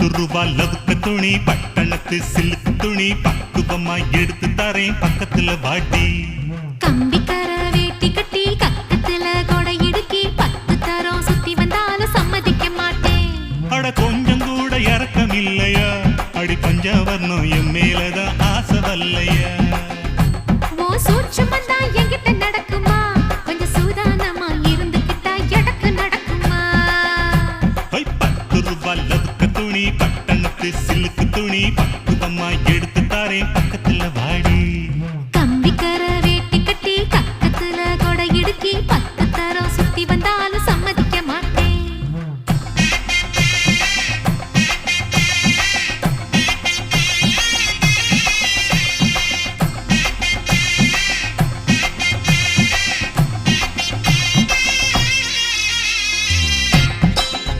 பத்து ரூபா லவுக்க துணி பட்டணத்து சில்லுக்கு துணி பக்குவமா எடுத்து தரேன் பக்கத்துல வாட்டி. கம்பிக்கர வேட்டி கட்டி கக்கத்துல கொடை இடுக்கி பத்து தரம் சுத்தி வந்தாலும் சம்மதிக்க மாட்டேன். அட கொஞ்சம் கூட இறக்கம் இல்லையா? அடி பஞ்சவர்ணம் என் மேலதான் ஆசை வல்லையா? உன் சூட்சுமம் தான் என்கிட்ட நடக்குமா? கொஞ்சம் சூதானமா இருந்துகிட்டா எடக்கு நடக்குமா? ஹொய், பத்து ரூபா லவுக்க തുണി പട്ടണത്തെ സിൽക്ക് തുണി പക്കുതമായി എടുത്ത്